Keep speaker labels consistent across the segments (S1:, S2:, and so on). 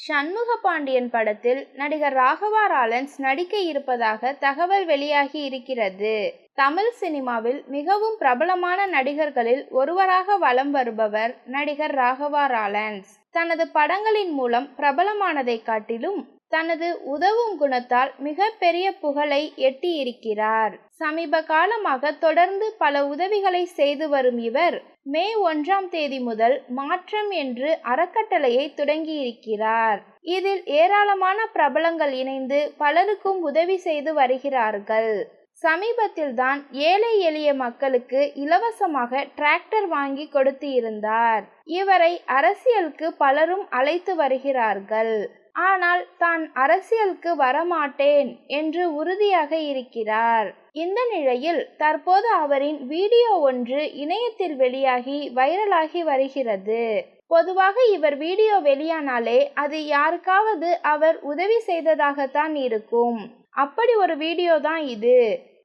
S1: சண்முக பாண்டியன் படத்தில் நடிகர் ராகவா ராலன்ஸ் நடிக்க இருப்பதாக தகவல் வெளியாகி இருக்கிறது. தமிழ் சினிமாவில் மிகவும் பிரபலமான நடிகர்களில் ஒருவராக வலம் வருபவர் நடிகர் ராகவா ராலன்ஸ் தனது படங்களின் மூலம் பிரபலமானதை காட்டிலும் தனது உதவும் குணத்தால் மிகப்பெரிய புகழை எட்டியிருக்கிறார். சமீப காலமாக தொடர்ந்து பல உதவிகளை செய்து வரும் இவர் மே ஒன்றாம் தேதி முதல் மாற்றம் என்று அறக்கட்டளையை தொடங்கியிருக்கிறார். இதில் ஏராளமான பிரபலங்கள் இணைந்து பலருக்கும் உதவி செய்து வருகிறார்கள். சமீபத்தில் தான் ஏழை எளிய மக்களுக்கு இலவசமாக டிராக்டர் வாங்கி கொடுத்து இருந்தார். இவரை அரசியலுக்கு பலரும் அழைத்து வருகிறார்கள். ஆனால் தான் அரசியலுக்கு வரமாட்டேன் என்று உறுதியாக இருக்கிறார். இந்த நிலையில் தற்போது அவரின் வீடியோ ஒன்று இணையத்தில் வெளியாகி வைரலாகி வருகிறது. பொதுவாக இவர் வீடியோ வெளியானாலே அது யாருக்காவது அவர் உதவி செய்ததாகத்தான் இருக்கும். அப்படி ஒரு வீடியோ தான் இது.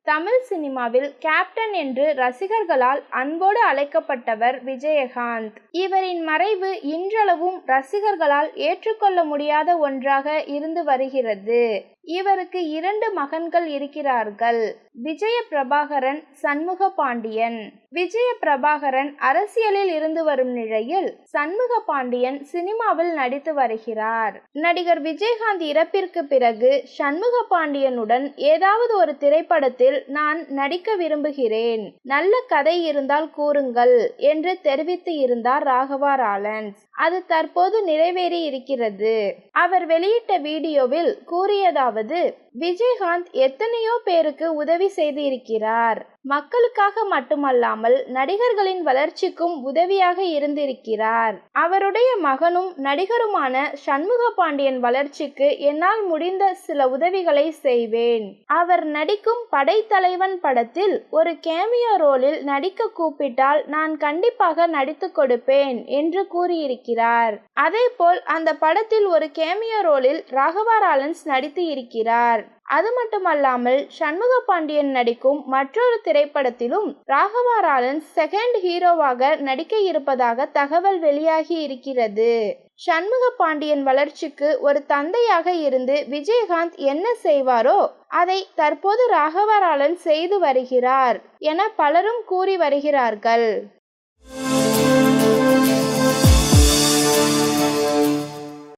S1: தமிழ் சினிமாவில் கேப்டன் என்று ரசிகர்களால் அன்போடு அழைக்கப்பட்டவர் விஜயகாந்த். இவரின் மறைவு இன்றளவும் ரசிகர்களால் ஏற்றுக்கொள்ள முடியாத ஒன்றாக இருந்து வருகிறது. இவருக்கு இரண்டு மகன்கள் இருக்கிறார்கள். விஜய பிரபாகரன் சண்முக பாண்டியன் விஜய பிரபாகரன் அரசியலில் இருந்து வரும் நிலையில் சண்முக பாண்டியன் சினிமாவில் நடித்து வருகிறார். நடிகர் விஜயகாந்த் இறப்பிற்கு பிறகு சண்முக பாண்டியனுடன் ஏதாவது ஒரு திரைப்படத்தில் நான் நடிக்க விரும்புகிறேன். நல்ல கதை இருந்தால் கூறுங்கள் என்று தெரிவித்து இருந்தார் ராகவா ராலன்ஸ். அது தற்போது நிறைவேறி இருக்கிறது. அவர் வெளியிட்ட வீடியோவில் கூறியதாவது مشاوره விஜயகாந்த் எத்தனையோ பேருக்கு உதவி செய்து இருக்கிறார் மக்களுக்காக மட்டுமல்லாமல் நடிகர்களின் வளர்ச்சிக்கும் உதவியாக இருந்திருக்கிறார். அவருடைய மகனும் நடிகருமான சண்முக பாண்டியன் வளர்ச்சிக்கு என்னால் முடிந்த சில உதவிகளை செய்வேன். அவர் நடிக்கும் படைத்தலைவன் படத்தில் ஒரு கேமியோ ரோலில் நடிக்க கூப்பிட்டால் நான் கண்டிப்பாக நடித்து கொடுப்பேன் என்று கூறியிருக்கிறார். அதேபோல் அந்த படத்தில் ஒரு கேமியோ ரோலில் ராகவா ராலன்ஸ் நடித்து இருக்கிறார். அது மட்டுமல்லாமல் சண்முக பாண்டியன் நடிக்கும் மற்றொரு திரைப்படத்திலும் ராகவா ராலன்ஸ் செகண்ட் ஹீரோவாக நடிக்க இருப்பதாக தகவல் வெளியாகி இருக்கிறது. சண்முக பாண்டியன் வளர்ச்சிக்கு ஒரு தந்தையாக இருந்து விஜயகாந்த் என்ன செய்வாரோ அதை தற்போது ராகவா செய்து வருகிறார் என பலரும் கூறி வருகிறார்கள்.